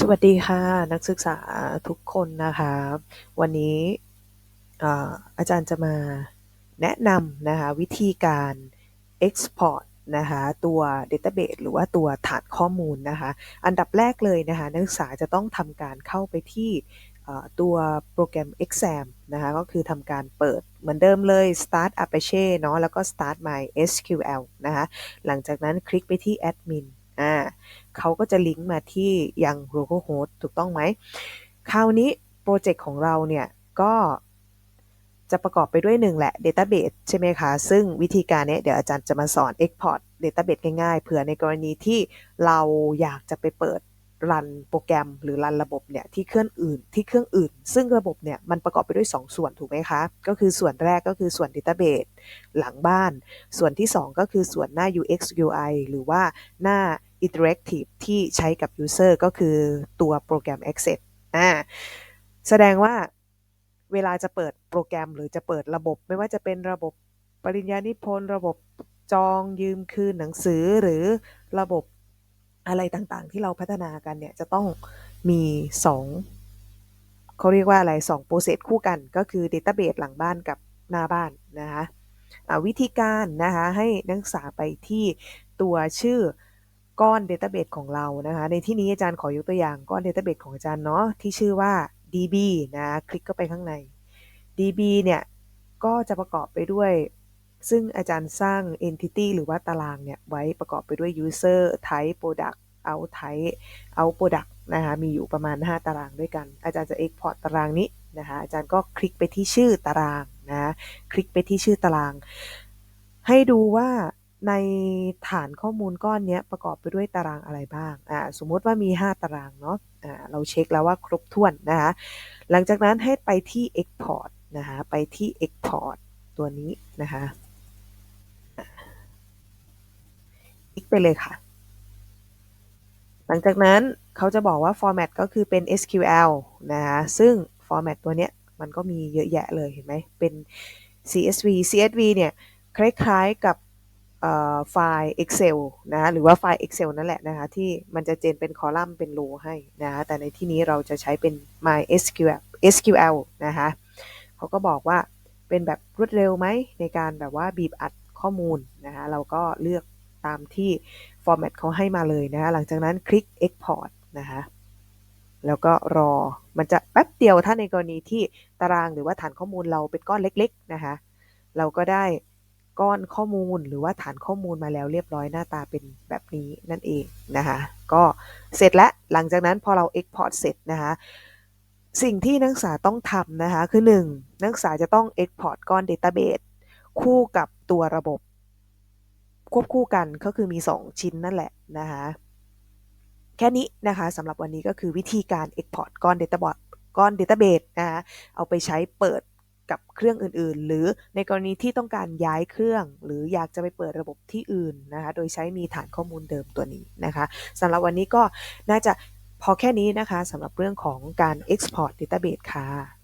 สวัสดีค่ะ นักศึกษาทุกคนนะคะ วันนี้อาจารย์จะมาแนะนำนะคะวิธีการ Export นะคะตัว Database หรือว่าตัวฐานข้อมูลนะคะ อันดับแรกเลยนะคะนักศึกษาจะต้องทำการเข้าไปที่ตัวโปรแกรม Exam นะคะก็คือทำการเปิดเหมือนเดิมเลย Start Apache เนาะแล้วก็ Start My SQL นะคะหลังจากนั้นคลิกไปที่ Admin อ่าเขาก็จะลิงก์มาที่ยัง localhost ถูกต้องไหม คราวนี้โปรเจกต์ของเราเนี่ยก็จะประกอบไปด้วยหนึ่งแหละ Database ใช่ไหมคะ ซึ่งวิธีการเนี้ยเดี๋ยวอาจารย์จะมาสอน Export Database ง่ายๆ เผื่อในกรณีที่เราอยากจะไปเปิดรันโปรแกรมหรือรันระบบเนี่ยที่เครื่องอื่นที่เครื่องอื่น ซึ่งระบบเนี่ยมันประกอบไปด้วย 2ส่วนถูกไหมคะ ก็คือส่วนแรกก็คือส่วน Database หลังบ้าน ส่วนที่ 2 ก็คือส่วนหน้า UX UI หรือว่าหน้า Interactive ที่ใช้กับ User ก็คือตัวโปรแกรม Access อ่าแสดงว่าเวลาจะเปิดโปรแกรมหรือจะเปิดระบบ ไม่ว่าจะเป็นระบบปริญญานิพนธ์ระบบจองยืมคืนหนังสือหรือระบบอะไรต่างๆ ที่เราพัฒนากันเนี่ยจะต้องมี 2เขาเรียกว่าอะไร2โปรเซสคู่กันก็คือ Database หลังบ้านกับหน้าบ้านนะคะวิธีการนะคะให้นักศึกษาไปที่ตัวชื่อ ก้อน Database ของเรานะคะ ในที่นี้อาจารย์ขอยกตัวอย่างก้อน Database ของอาจารย์เนาะที่ชื่อว่า DB นะคลิกเข้าไปข้างใน DB เนี่ย ก็จะประกอบไปด้วย ซึ่งอาจารย์สร้าง entity หรือว่าตารางเนี่ย ไว้ประกอบไปด้วย user type product out type out product นะคะมีอยู่ประมาณ 5 ตารางด้วยกัน อาจารย์จะ export ตารางนี้นะคะอาจารย์ก็คลิกไปที่ชื่อตารางนะคลิกไปที่ชื่อตาราง ให้ดูว่า ในฐานข้อมูลก้อนนี้ประกอบไปด้วยตารางอะไรบ้างอ่าสมมติว่ามี 5 ตารางเนาะอ่าเราเช็คแล้วว่าครบถ้วนนะคะหลังจากนั้นให้ไปที่ export นะคะไปที่ export ตัวนี้นะคะคลิกไปเลยค่ะ หลังจากนั้นเขาจะบอกว่า format ก็คือเป็น SQL นะคะซึ่ง format ตัวเนี้ยมันก็มีเยอะแยะเลยเห็นไหมเป็น CSV CSV เนี่ยคล้ายๆกับ ไฟล์ Excel นะหรือว่าไฟล์ Excel นั่นแหละนะคะที่มันจะเจนเป็นคอลัมน์เป็นโลให้นะคะแต่ในที่นี้เราจะใช้เป็น MySQL SQL นะคะเขาก็บอกว่าเป็นแบบรวดเร็วไหมในการแบบว่าบีบอัดข้อมูลนะคะเราก็เลือกตามที่ format เขาให้มาเลยนะคะหลังจากนั้นคลิก export นะคะแล้วก็รอมันจะแป๊บเดียวถ้าในกรณีที่ตารางหรือว่าฐานข้อมูลเราเป็นก้อนเล็กๆนะคะเราก็ได้ ก้อนข้อมูลหรือว่าฐานข้อมูลมาแล้วเรียบร้อยหน้าตาเป็นแบบนี้นั่นเองนะคะก็เสร็จแล้วหลังจากนั้นพอเรา Export เสร็จนะคะสิ่งที่นักศึกษาต้องทำนะคะคือ 1. นักศึกษาจะต้อง Export ก้อน Database คู่กับตัวระบบ ควบคู่กันก็คือมี 2 ชิ้นนั่นแหละนะคะแค่นี้นะคะสำหรับวันนี้ก็คือวิธีการ Export ก้อน Database ก้อน Database นะคะเอาไปใช้เปิด กับเครื่องอื่นๆ หรือในกรณีที่ต้องการย้ายเครื่อง หรืออยากจะไปเปิดระบบที่อื่นนะคะโดยใช้มีฐานข้อมูลเดิมตัวนี้นะคะสำหรับวันนี้ก็น่าจะพอแค่นี้นะคะสำหรับเรื่องของการ Export Database ค่ะ